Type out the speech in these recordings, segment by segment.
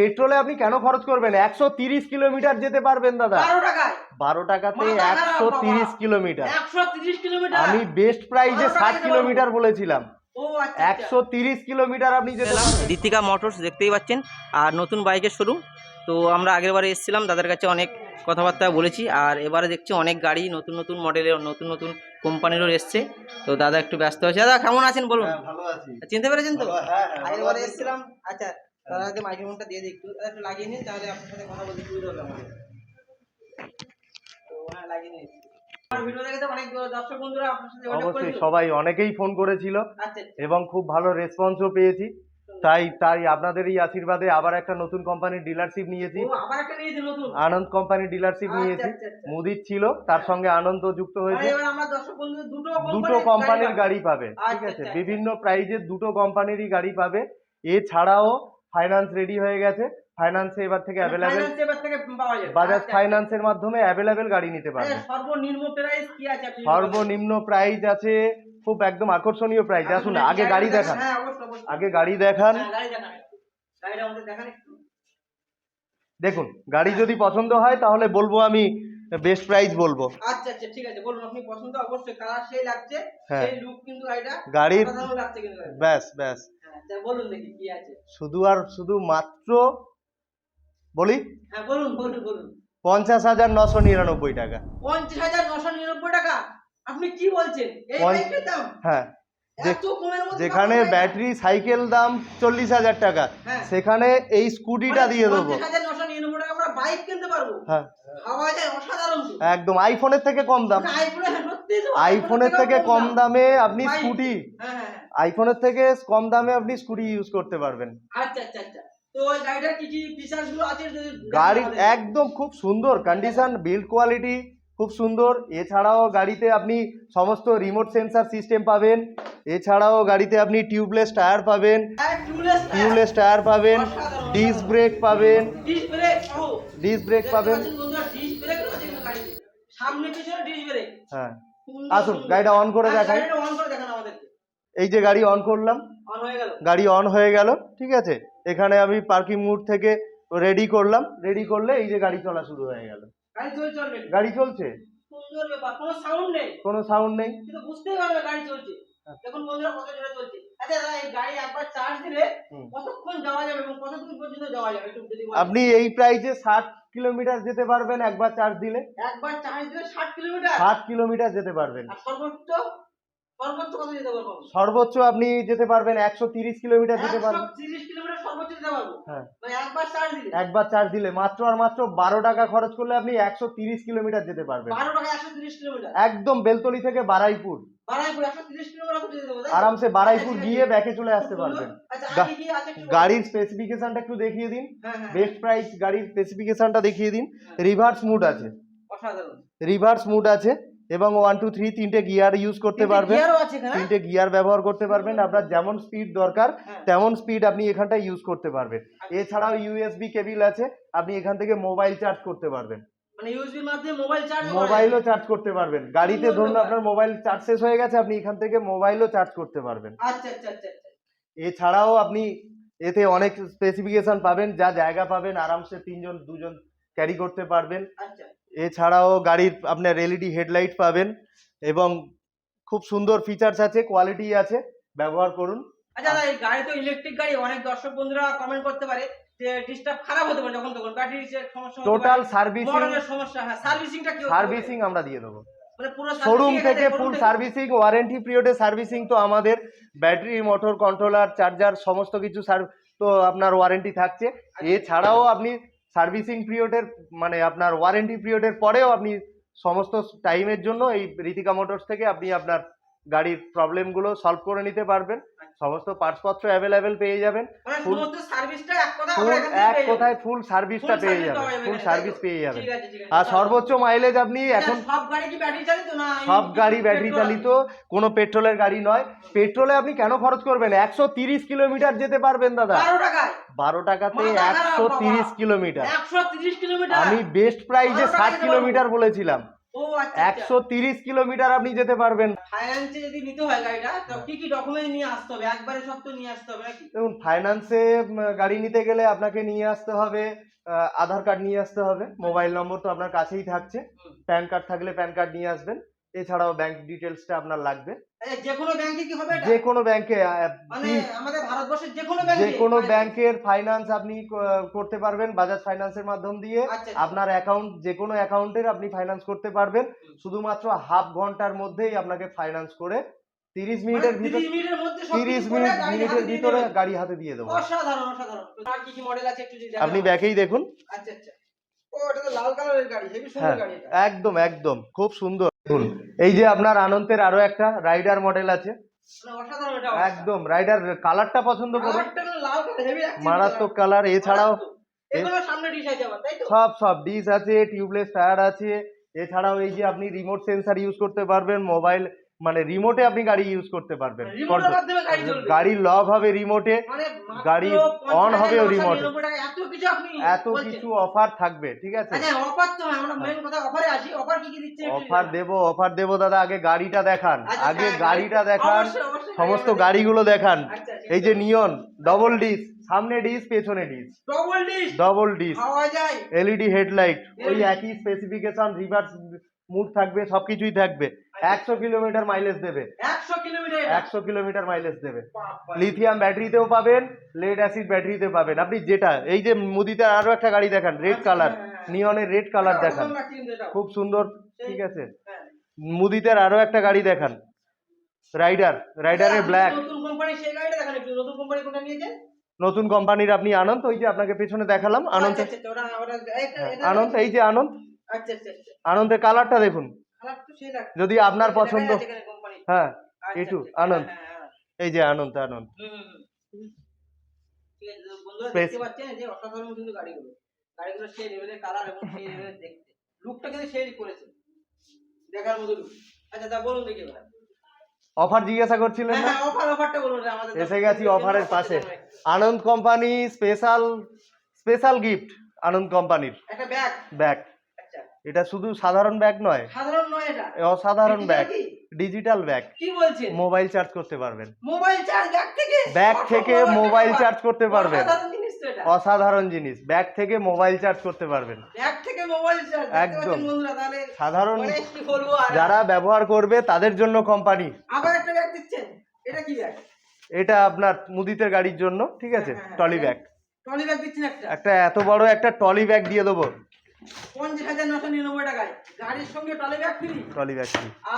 পেট্রোলে আপনি কেন খরচ করবেন? একশো তিরিশ কিলোমিটার যেতে পারবেন দাদা। বারো টাকায়। বারো টাকাতে একশো তিরিশ কিলোমিটার। আমি বেস্ট টাকা ষাট কিলোমিটার বলেছিলাম। আচ্ছা একশো তিরিশ কিলোমিটার আপনি যেতে ঋতিকা মোটরস দেখতেই পাচ্ছেন। আর নতুন বাইকের শোরুম তো আমরা আগের বারে এসেছিলাম তাদের কাছে অনেক কথাবার্তা বলেছি। আর এবারে দেখছি অনেক গাড়ি নতুন নতুন মডেলের নতুন নতুন কোম্পানিরও এসছে। তো দাদা একটু ব্যস্ত আছে। দাদা কেমন আছেন বলুন? হ্যাঁ, ভালো আছি। চিনতে পেরেছেন তো? হ্যাঁ, হ্যাঁ, আগের বারে। এসেছিলাম। আচ্ছা। দাদাকে মাইক্রোফোনটা দিয়ে দিই একটু একটু লাগিয়ে নিন তাহলে আপনার সাথে কথা বলতে সুবিধা হবে আমাদের। তো হ্যাঁ লাগিয়ে অবশ্যই সবাই অনেকেই ফোন করেছিল আচ্ছা আচ্ছা। এবং খুব ভালো রেসপন্সও পেয়েছি। তাই তাই আপনাদের এই আশীর্বাদে আবার একটা নতুন কোম্পানির ডিলারশিপ নিয়েছি। নিয়েছে আনন্দ কোম্পানির ডিলারশিপ আচ্ছা, নিয়েছি। আচ্ছা, আচ্ছা। মুদির ছিল তার সঙ্গে আনন্দ যুক্ত হয়েছে। দুটো কোম্পানির গাড়ি পাবে। ঠিক আছে? বিভিন্ন প্রাইজের দুটো কোম্পানিরই গাড়ি পাবে। এছাড়াও ফাইন্যান্স রেডি হয়ে গেছে। ফাইন্যান্সে এবার থেকে অ্যাভেলেবেল বাজাজ আচ্ছা, ফাইন্যান্সের মাধ্যমে অ্যাভেলেবেল গাড়ি নিতে আচ্ছা, পারবে সর্বনিম্ন প্রাইস কি আছে সর্বনিম্ন প্রাইস আছে খুব একদম আকর্ষণীয় প্রাইস আসুন আগে গাড়ি দেখান। হ্যাঁ আগে গাড়ি দেখান। হ্যাঁ, গাড়ি দেখান দেখান। গাড়ি যদি পছন্দ হয় তাহলে বলব আমি বেস্ট প্রাইস বলব। আচ্ছা আচ্ছা ঠিক আছে। বলুন আপনি পছন্দ অবশ্যই। কালার সেই লাগছে হ্যাঁ। সেই লুক কিন্তু গাড়িটা গাড়ির লাগছে কিন্তু ব্যাস ব্যাস। আচ্ছা, বলুন দেখি কি আছে? শুধু আর শুধু মাত্র বলি? হ্যাঁ বলুন বলুন বলুন। পঞ্চাশ হাজার নশো নিরানব্বই টাকা। পঞ্চাশ হাজার নশো নিরানব্বই টাকা? আপনি কি বলছেন? এই দাম? হ্যাঁ। যেখানে ব্যাটারি সাইকেল দাম চল্লিশ হাজার টাকা হ্যাঁ। সেখানে এই স্কুটিটা দিয়ে দেবো। হ্যাঁ। একদম আইফোনের থেকে কম দাম। মানে আইফোনের থেকে কম দামে। আপনি স্কুটি। আইফোনের থেকে কম দামে আপনি স্কুটি ইউজ করতে পারবেন। আচ্ছা আচ্ছা আচ্ছা। তো গাড়িটার কি কি ফিচার্স আছে যদি গাড়ির একদম খুব সুন্দর কন্ডিশন বিল্ড কোয়ালিটি খুব সুন্দর। এছাড়াও গাড়িতে আপনি সমস্ত রিমোট সেন্সার সিস্টেম পাবেন। এছাড়াও গাড়িতে আপনি টিউবলেস টায়ার পাবেন। হ্যাঁ, টিউবলেস টায়ার। পাবেন। ডিস্ক ব্রেক পাবেন। ডিস্ক ব্রেক পাবেন। ব্রেক হ্যাঁ। আসুন, গাড়িটা on করে হ্যাঁ, দেখাই। গাড়িটা করে দেখান আমাদেরকে। এই যে গাড়ি অন করলাম। গাড়ি অন হয়ে গেল ঠিক আছে? এখানে আমি পার্কিং মুড থেকে রেডি করলাম। রেডি করলে এই যে গাড়ি চলা শুরু হয়ে গেল। গাড়ি চলছে কোনো সাউন্ড নেই। কিন্তু বুঝতেই পারবে গাড়ি চলছে। হ্যাঁ। দেখুন বন্ধুরা কত জোরে চলছে। আচ্ছা এই গাড়ি একবার চার্জ দিলে কতক্ষণ যাওয়া যাবে এবং কত দূর পর্যন্ত যাওয়া যাবে? একটু যদি আপনি এই প্রাইসে ষাট কিলোমিটার যেতে পারবেন একবার চার্জ দিলে। একবার চার্জ দিলে ষাট কিলোমিটার ষাট কিলোমিটার যেতে পারবেন। আর সর্বোচ্চ সর্বোচ্চ আপনি যেতে পারবেন একশো তিরিশ কিলোমিটার যেতে পারবেন। হ্যাঁ। মানে একবার চার্জ দিলে? মাত্র আর মাত্র বারো টাকা খরচ করলে আপনি একশো তিরিশ কিলোমিটার যেতে পারবেন। একদম বেলতলি থেকে বারাইপুর? আরামসে বারাইপুর আচ্ছা, গিয়ে ব্যাকে চলে আসতে পারবেন। আচ্ছা। গাড়ির স্পেসিফিকেশনটা একটু দেখিয়ে দিন। হ্যাঁ হ্যাঁ। বেস্ট প্রাইস গাড়ির স্পেসিফিকেশনটা দেখিয়ে দিন। রিভার্স মুড আছে। রিভার্স মুড আছে। এবং ওয়ান টু থ্রি তিনটে গিয়ার ইউজ করতে পারবেন। তিনটে গিয়ার ব্যবহার করতে পারবেন। আপনার যেমন স্পিড দরকার হ্যাঁ। তেমন স্পিড আপনি এখানটা ইউজ করতে পারবেন। এছাড়াও ইউএসবি কেবিল আছে আপনি এখান থেকে মোবাইল চার্জ করতে পারবেন। মানে ইউএসবির মাধ্যমে মোবাইল চার্জ মোবাইলও চার্জ করতে পারবেন। গাড়িতে ধরুন আপনার মোবাইল চার্জ শেষ হয়ে গেছে আপনি এখান থেকে মোবাইলও চার্জ করতে পারবেন। আচ্ছা আচ্ছা আচ্ছা আচ্ছা। এছাড়াও আপনি এতে অনেক স্পেসিফিকেশন পাবেন যা জায়গা পাবেন আরামসে তিনজন দুজন ক্যারি করতে পারবেন। আচ্ছা। এছাড়াও গাড়ির আপনার এলইডি হেডলাইট পাবেন এবং খুব সুন্দর ফিচার্স আছে কোয়ালিটি আছে ব্যবহার করুন। আচ্ছা দাদা এই গাড়ি তো ইলেকট্রিক গাড়ি অনেক দর্শক বন্ধুরা কমেন্ট করতে পারে যে ডিস্টার্ব খারাপ হতে পারে যখন তখন। ব্যাটারির যে সমস্যা টোটাল সার্ভিসিং মডেলের সমস্যা হ্যাঁ সার্ভিসিংটা কি সার্ভিসিং আমরা দিয়ে দেবো। মানে শোরুম থেকে ফুল সার্ভিসিং ওয়ারেন্টি পিরিয়ডে সার্ভিসিং তো আমাদের। ব্যাটারি মোটর কন্ট্রোলার চার্জার সমস্ত কিছু তো আপনার ওয়ারেন্টি থাকছে। এছাড়াও আপনি সার্ভিসিং পিরিয়ডের মানে আপনার ওয়ারেন্টি পিরিয়ডের পরেও আপনি সমস্ত টাইমের জন্য এই রীতিকা মোটরস থেকে আপনি আপনার গাড়ির প্রবলেমগুলো সলভ করে নিতে পারবেন। সমস্ত পার্টসপত্র অ্যাভেলেবেল পেয়ে যাবেন। মানে ফুল থেকে এক। কথায় ফুল সার্ভিসটা পেয়ে যাবেন। ফুল সার্ভিস পেয়ে যাবেন। আর সর্বোচ্চ মাইলেজ আপনি এখন সব গাড়ি কি ব্যাটারি চালিত না সব গাড়ি ব্যাটারি চালিত কোনো পেট্রোলের গাড়ি নয়। পেট্রোলে আপনি কেন খরচ করবেন? একশো তিরিশ কিলোমিটার যেতে পারবেন দাদা। বারো টাকাতে একশো তিরিশ কিলোমিটার। আমি বেস্ট প্রাইসে বারো ষাট কিলোমিটার বলেছিলাম। একশো তিরিশ কিলোমিটার আপনি যেতে পারবেন। ফাইন্যান্সে যদি নিতে হয় গাড়িটা তো কি কি ডকুমেন্ট নিয়ে আসতে হবে? একবারে সব তো নিয়ে আসতে হবে নাকি? দেখুন ফাইন্যান্সে গাড়ি নিতে গেলে আপনাকে নিয়ে আসতে হবে আহ, আধার কার্ড নিয়ে আসতে হবে। মোবাইল নম্বর তো আপনার কাছেই থাকছে। প্যান কার্ড থাকলে প্যান কার্ড নিয়ে আসবেন। এছাড়াও ব্যাংক ডিটেলসটা আপনার লাগবে। আচ্ছা, যে কোনো ব্যাংকে কি হবে যে কোনো ব্যাংকে মানে আমাদের ভারতবর্ষের যে কোনো ব্যাংকে যে কোনো ব্যাংকের ফাইন্যান্স আপনি করতে পারবেন বাজাজ ফাইন্যান্সের মাধ্যম দিয়ে। আচ্ছা আপনার অ্যাকাউন্ট যে কোনো অ্যাকাউন্টের আপনি ফাইন্যান্স করতে পারবেন। শুধুমাত্র হাফ ঘণ্টার মধ্যেই আপনাকে ফাইন্যান্স করে তিরিশ মিনিটের মানে ভিতর 30 মিনিটের সব তিরিশ মিনিট মিনিটের ভিতরে গাড়ি হাতে দিয়ে দেবো। অসাধারণ অসাধারণ। আর কি কি মডেল আছে একটু আপনি। ব্যাকেই দেখুন। আচ্ছা আচ্ছা। ও এটা তো লাল কালারের গাড়ি হেভি সুন্দর হ্যাঁ গাড়ি একদম একদম। খুব সুন্দর। দেখুন এই যে আপনার আনন্দের আরও একটা রাইডার মডেল আছে। মানে একদম রাইডার কালারটা পছন্দ করুন। মারাত্মক কালার এছাড়াও সব সব ডিস আছে টিউবলেস টায়ার আছে। এছাড়াও এই যে আপনি রিমোট সেন্সার ইউজ করতে পারবেন মোবাইল মানে রিমোটে আপনি গাড়ি ইউজ করতে পারবেন। মাধ্যমে গাড়ি লক হবে রিমোটে মানে গাড়ি 50 on হবেও টাকা, remote। 99 টাকা, এত কিছু অফার থাকবে ঠিক আছে? আচ্ছা অফার তো হয়। দেবো অফার দেবো দাদা আগে গাড়িটা দেখান। আচ্ছা, আগে হ্যাঁ, গাড়িটা দেখান সমস্ত গাড়িগুলো দেখান। আচ্ছা, এই যে নিয়ন ডবল ডিস সামনে ডিস পেছনে disc double disc double disc LED headlight ওই একই স্পেসিফিকেশন রিভার্স মুড থাকবে সবকিছুই থাকবে। একশো কিলোমিটার মাইলেজ দেবে। 100 কিলোমিটার একশো কিলোমিটার মাইলেজ দেবে। লিথিয়াম ব্যাটারিতেও পাবেন লেড অ্যাসিড ব্যাটারিতে পাবেন। আপনি যেটা এই যে মুদিতে আরও একটা গাড়ি দেখান রেড আচ্ছা, কালার হ্যাঁ, হ্যাঁ। নিয়নের রেড কালার দেখান। খুব সুন্দর ঠিক আছে। মুদিতে মুদিতের আরও একটা গাড়ি দেখান। রাইডার রাইডারের ব্ল্যাক নতুন কোম্পানি সেই গাড়িটা দেখান একটু। নতুন কোম্পানি কোনটা নিয়েছেন? নতুন কোম্পানির আপনি আনন্দ ওই যে আপনাকে পেছনে দেখালাম আনন্দ। আচ্ছা আচ্ছা হ্যাঁ, আনন্দ এই যে আনন্দ। আচ্ছা আচ্ছা আচ্ছা আনন্দের কালারটা দেখুন। খারাপ তো সেই লাগছে যদি আপনার পছন্দ হ্যাঁ আচ্ছা, এটু, আচ্ছা, আনন্দ। হ্যাঁ, হ্যাঁ, হ্যাঁ। এই যে আনন্দ আনন্দ। আচ্ছা অফার জিজ্ঞাসা করছিলেন না? এসে গেছি অফারের পাশে। Anand company special special gift Anand কোম্পানির। একটা ব্যাগ ব্যাগ আচ্ছা এটা শুধু সাধারণ ব্যাগ নয়। সাধারণ নয় এটা। অসাধারণ ব্যাগ। ডিজিটাল ব্যাগ কি বলছেন? মোবাইল চার্জ করতে পারবেন। মোবাইল চার্জ ব্যাগ থেকে? ব্যাগ থেকে মোবাইল চার্জ করতে পারবেন। অসাধারণ জিনিস তো এটা। অসাধারণ জিনিস। ব্যাগ থেকে মোবাইল চার্জ করতে পারবেন। ব্যাগ থেকে মোবাইল চার্জ একদম। সাধারণ যারা ব্যবহার করবে তাদের জন্য কোম্পানি আবার একটা ব্যাগ দিচ্ছেন? এটা কি ব্যাগ? এটা আপনার মুদিতের গাড়ির জন্য ঠিক আছে? হ্যাঁ, হ্যাঁ, টলি ব্যাগ। ট্রলি ব্যাগ দিচ্ছেন একটা। একটা এত বড় একটা টলি ব্যাগ দিয়ে দেবো। পঞ্চাশ হাজার নশো নিরানব্বই টাকায়। গাড়ির সঙ্গে trolley bag free trolley bag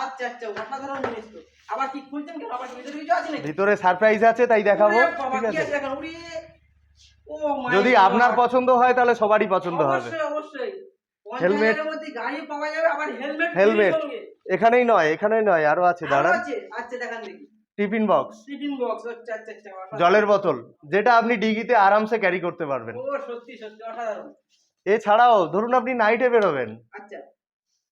আচ্ছা আচ্ছা অসাধারণ জিনিস তো। আবার কি খুলছেন কেন? আবার ভিতরে কিছু আছে নাকি? ভিতরে সারপ্রাইজ আছে তাই দেখাবো। ঠিক আছে। যদি আপনার পছন্দ হয় তাহলে সবারই পছন্দ হবে। অবশ্যই গাড়ি পাওয়া যাবে আবার হেলমেট Helmet। এখানেই নয় এখানেই নয় আরও আছে দাঁড়ান। আচ্ছা দেখান দেখি। টিফিন বক্স টিফিন বক্স আচ্ছা আচ্ছা জলের বোতল যেটা আপনি ডিগিতে আরামসে ক্যারি করতে পারবেন। ও সত্যি সত্যি অসাধারণ। এছাড়াও ধরুন আপনি নাইটে বেরোবেন। আচ্ছা।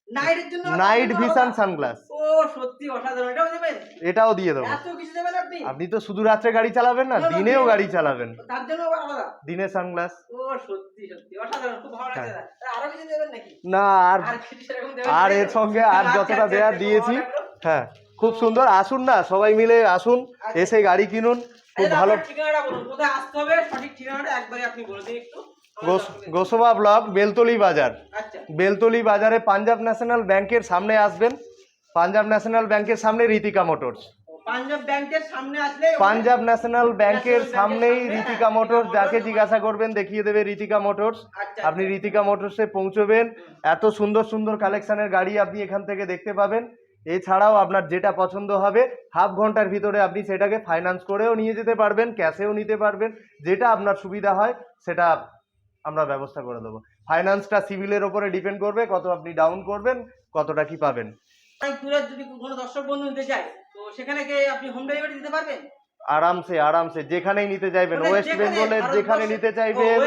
নাইটের জন্য নাইট ভিশন সানগ্লাস ও সত্যি অসাধারণ। এটাও দেবেন এটাও দিয়ে দেবো। এত কিছু দেবেন আপনি? আপনি তো শুধু রাত্রে গাড়ি চালাবেন না দিনেও গাড়ি চালাবেন। তার জন্য আলাদা। দিনে সানগ্লাস ও সত্যি সত্যি। অসাধারণ খুব ভালো লাগছে। হ্যাঁ। আরও কিছু দেবেন নাকি? না আর আর? এর সঙ্গে আর আচ্ছা, যতটা আচ্ছা, দেয়ার আচ্ছা, দিয়েছি হ্যাঁ খুব সুন্দর। আসুন না সবাই মিলে আসুন। এসে গাড়ি কিনুন খুব ভালো। ঠিকানাটা বলুন। কোথায় আসতে হবে? সঠিক ঠিকানাটা একবারে আপনি বলে দিন একটু। গোসবা ব্লক বেলতলি বাজার। আচ্ছা। বেলতলি বাজারে পাঞ্জাব ন্যাশনাল ব্যাংকের সামনে আসবেন। পাঞ্জাব ন্যাশনাল ব্যাংকের সামনে রীতিকা মোটরস। পাঞ্জাব ন্যাশনাল ব্যাংকের সামনেই রীতিকা হ্যাঁ, মোটরস। যাকে জিজ্ঞাসা করবেন দেখিয়ে দেবে রীতিকা মোটরস। আচ্ছা আপনি রীতিকা মোটরসে পৌঁছবেন। এত সুন্দর সুন্দর কালেকশনের গাড়ি আপনি এখান থেকে দেখতে পাবেন। এছাড়াও আপনার যেটা পছন্দ হবে হাফ ঘণ্টার ভিতরে আপনি সেটাকে ফাইন্যান্স করেও নিয়ে যেতে পারবেন ক্যাশেও নিতে পারবেন। যেটা আপনার সুবিধা হয় সেটা আমরা ব্যবস্থা করে দেবো। ফাইন্যান্সটা সিভিলের ওপরে ডিপেন্ড করবে কত আপনি ডাউন করবেন কতটা কি পাবেন। দূরের যদি কোনো দর্শক বন্ধু নিতে চায় তো সেখানে কি আপনি হোম ডেলিভারি দিতে পারবেন? আরামসে আরামসে যেখানেই নিতে চাইবেন মানে ওয়েস্ট যেখানে বেঙ্গলের যেখানে নিতে চাইবেন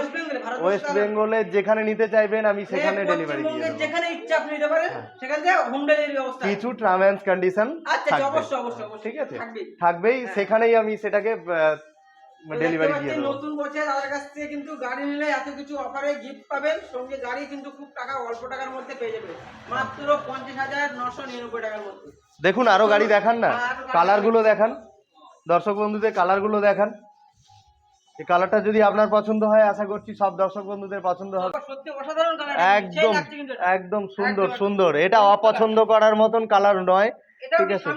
ওয়েস্ট। বেঙ্গলের যেখানে নিতে চাইবেন আমি সেখানে মানে ডেলিভারি দিয়ে পশ্চিমবঙ্গের যেখানে ইচ্ছা আপনি নিতে পারেন হ্যাঁ। সেখান থেকে হোম ডেলিভারি ব্যবস্থা কিছু টার্ম কন্ডিশন আচ্ছা আচ্ছা, অবশ্যই অবশ্যই ঠিক আছে? থাকবেই। হ্যাঁ। সেখানেই আমি সেটাকে ডেলিভারি দিয়ে দেবো। নতুন বছর তাদের কাছ থেকে কিন্তু গাড়ি নিলে এত কিছু অফারে গিফট পাবেন। সঙ্গে গাড়ি কিন্তু খুব টাকা অল্প টাকার মধ্যে পেয়ে যাবে মাত্র পঞ্চাশ হাজার নশো নিরানব্বই টাকার মধ্যে। দেখুন আরও গাড়ি দেখান না। হ্যাঁ, কালারগুলো দেখান। দর্শক বন্ধুদের কালারগুলো দেখান। এই কালারটা যদি আপনার পছন্দ হয় আশা করছি সব দর্শক বন্ধুদের পছন্দ হবে। একদম একদম সুন্দর সুন্দর। এটা অপছন্দ করার মতন কালার নয় ঠিক আছে।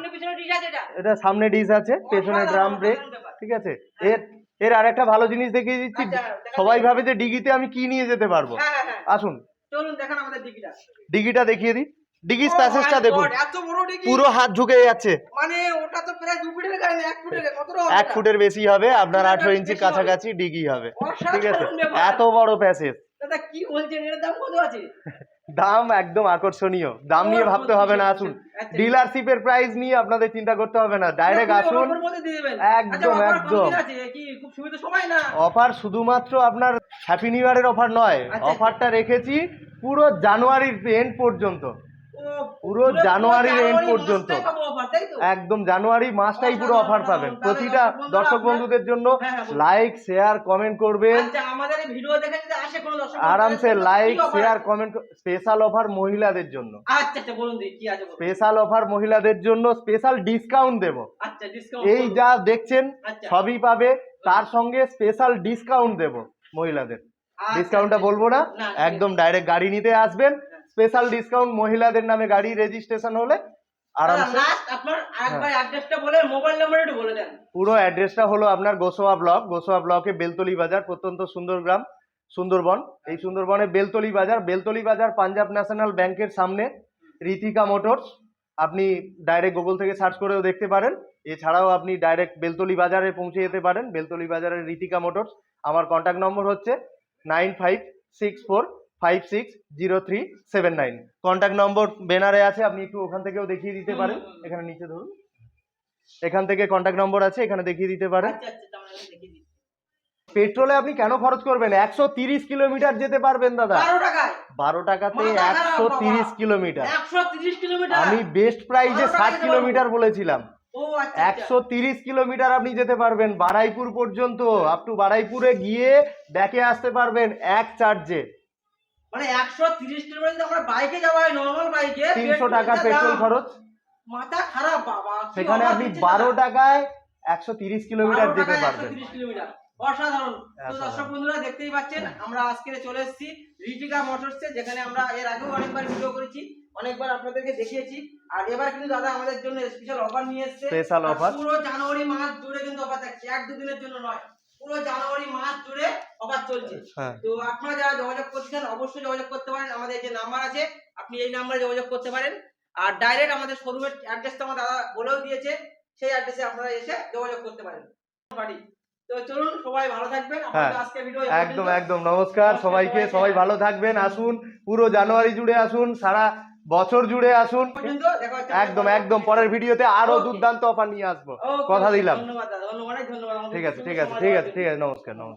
এটা। এটা সামনে ডিস আছে পেছনে ড্রাম ব্রেক ঠিক আছে? এর এর আরেকটা ভালো জিনিস দেখিয়ে দিচ্ছি আচ্ছা, সবাই ভাবে যে ডিগিতে আমি কি নিয়ে যেতে পারব। হ্যাঁ হ্যাঁ হ্যাঁ। আসুন। চলুন দেখান আমাদের ডিকিটা ডিগিটা দেখিয়ে দিই। ডিগি Oh স্প্যাসেজটা দেখুন। পুরো হাত ঝুঁকে যাচ্ছে। মানে ওটা তো প্রায় ফুটের ফুটের কত ফুটের বেশি হবে আপনার ফুটের আঠারো ইঞ্চির কাছাকাছি ডিগি হবে। ঠিক আছে? এত বড় প্যাসেজ। দাদা কি বলছেন? এর দাম কত আছে? দাম একদম আকর্ষণীয় দাম নিয়ে ভাবতে হবে না আসুন আচ্ছা। ডিলারশিপের প্রাইস নিয়ে আপনাদের চিন্তা করতে হবে না ডাইরেক্ট আসুন। একদম, আচ্ছা, একদম। না অফার শুধুমাত্র আপনার হ্যাপি নিউ ইয়ারের অফার নয় আচ্ছা। অফারটা রেখেছি পুরো জানুয়ারির এন্ড পর্যন্ত পুরো জানুয়ারির জানুয়ারি পর্যন্ত। মাসটাই পাবো offer, তাই তো? একদম জানুয়ারি মাসটাই পুরো অফার পাবেন। প্রতিটা দর্শক বন্ধুরা দর্শক আপনার- বন্ধুদের জন্য হ্যাঁ, হ্যাঁ। লাইক শেয়ার কমেন্ট করবেন। আচ্ছা, দর্শক আরামসে like share comment special offer মহিলাদের জন্য। আচ্ছা আচ্ছা। স্পেশাল অফার মহিলাদের জন্য স্পেশাল ডিসকাউন্ট দেব। আচ্ছা এই যা দেখছেন আচ্ছা। সবই পাবে। তার সঙ্গে স্পেশাল ডিসকাউন্ট দেব মহিলাদের। ডিসকাউন্টটা বলব না, একদম ডাইরেক্ট গাড়ি নিতে আসবেন। স্পেশাল ডিসকাউন্ট মহিলাদের নামে গাড়ি রেজিস্ট্রেশন হলে আরামসে আপনার আরেকবার হ্যাঁ। অ্যাড্রেসটা বলে মোবাইল নাম্বার বলে দেন। পুরো অ্যাড্রেসটা হলো আপনার গোসোয়া ব্লক গোসোয়া ব্লকে বেলতলি বাজার প্রত্যন্ত সুন্দরবন। এই সুন্দরবনে বেলতলি বাজার বেলতলি বাজার পাঞ্জাব ন্যাশনাল ব্যাংকের সামনে রীতিকা মোটরস। আপনি ডাইরেক্ট গুগল থেকে সার্চ করেও দেখতে পারেন। এছাড়াও আপনি ডাইরেক্ট বেলতলি বাজারে পৌঁছে যেতে পারেন। বেলতলি বাজারের রীতিকা মোটরস। আমার কন্ট্যাক্ট নম্বর হচ্ছে nine five six four five six zero three seven nine contact number ব্যানারে আছে আপনি একটু ওখান থেকেও দেখিয়ে দিতে পারেন। এখানে নিচে ধরুন। এখান থেকে কন্ট্যাক্ট নম্বর আছে এখানে দেখিয়ে দিতে পারেন। আচ্ছা আচ্ছা পেট্রোলে আপনি কেন খরচ করবেন? একশো তিরিশ কিলোমিটার যেতে পারবেন দাদা। বারো টাকাতে একশো তিরিশ কিলোমিটার। আমি বেস্ট প্রাইজে ষাট কিলোমিটার বলেছিলাম। আচ্ছা একশো তিরিশ কিলোমিটার আপনি যেতে পারবেন বারাইপুর পর্যন্ত। আপ টু বারাইপুরে গিয়ে ব্যাকে আসতে পারবেন এক চার্জে। মানে একশো তিরিশ কিলোমিটার যদি আমরা বাইকে যাওয়া হয় নর্মাল বাইকে তিনশো টাকা পেট্রোল খরচ। মাথা খারাপ বাবা। সেখানে আপনি বারো? টাকায় একশো তিরিশ কিলোমিটার যেতে পারবেন। কিলোমিটার। অসাধারণ। তো দর্শক বন্ধুরা দেখতেই পাচ্ছেন আমরা আজকে চলে এসেছি রিটিকা মোটরসে যেখানে আমরা এর আগেও অনেকবার ভিডিও করেছি অনেকবার আপনাদেরকে দেখিয়েছি। আর এবার কিন্তু দাদা আমাদের জন্য স্পেশাল অফার নিয়ে এসেছে। আর offer। পুরো জানুয়ারি মাস জুড়ে কিন্তু অফার থাকছে এক দুদিনের জন্য নয়। পুরো জানুয়ারি মাস জুড়ে অফার চলছে। হ্যাঁ। তো আপনারা যারা যোগাযোগ করছেন অবশ্যই যোগাযোগ করতে পারেন। আমাদের যে নাম্বার আছে আপনি এই নাম্বারে যোগাযোগ করতে পারেন। আর ডাইরেক্ট আমাদের শোরুমের অ্যাড্রেসটা আমার দাদা বলেও দিয়েছে সেই অ্যাড্রেসে আপনারা এসে যোগাযোগ করতে পারেন। বাড়ি। তো চলুন সবাই ভালো থাকবেন। হ্যাঁ, আজকে ভিডিও একদম একদম। নমস্কার সবাইকে। সবাই ভালো থাকবেন আসুন। পুরো জানুয়ারি জুড়ে আসুন। সারা বছর জুড়ে আসুন। পর্যন্ত দেখা হচ্ছে একদম একদম পরের ভিডিওতে আরও দুর্দান্ত অফার নিয়ে আসব। কথা দিলাম। ঠিক আছে ঠিক আছে ঠিক আছে ঠিক আছে নমস্কার নমস্কার।